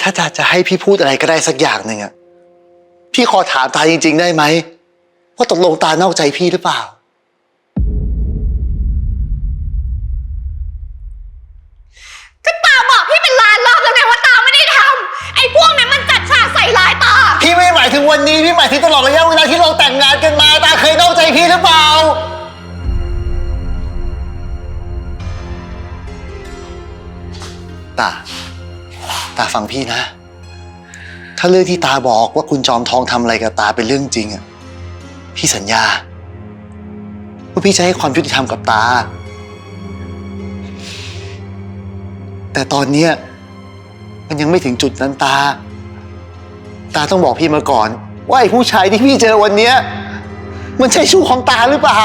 ถ้าตาจะให้พี่พูดอะไรก็ได้สักอย่างหนึ่งอะพี่ขอถามตาจริง ๆ ได้ไหมว่าตกลงตานอกใจพี่หรือเปล่า ก็ตาบอกพี่เป็นล้านรอบแล้วไงว่าตาไม่ได้ทำไอ้พวกนั้นมันจัดฉากใส่ร้ายตา พี่ไม่หมายถึงวันนี้พี่หมายถึงตลอดระยะเวลาที่เราแต่งงานกันมาตาเคยนอกใจพี่หรือเปล่า ตา ตาฟังพี่นะ ถ้าเรื่องที่ตาบอกว่าคุณจอมทองทำอะไรกับตาเป็นเรื่องจริงอะ พี่สัญญา ว่าพี่จะให้ความยุติธรรมกับตา แต่ตอนเนี้ยมันยังไม่ถึงจุดนั้นตา ตาต้องบอกพี่มาก่อน ว่าไอ้ผู้ชายที่พี่เจอวันเนี้ย มันใช่ชู้ของตาหรือเปล่า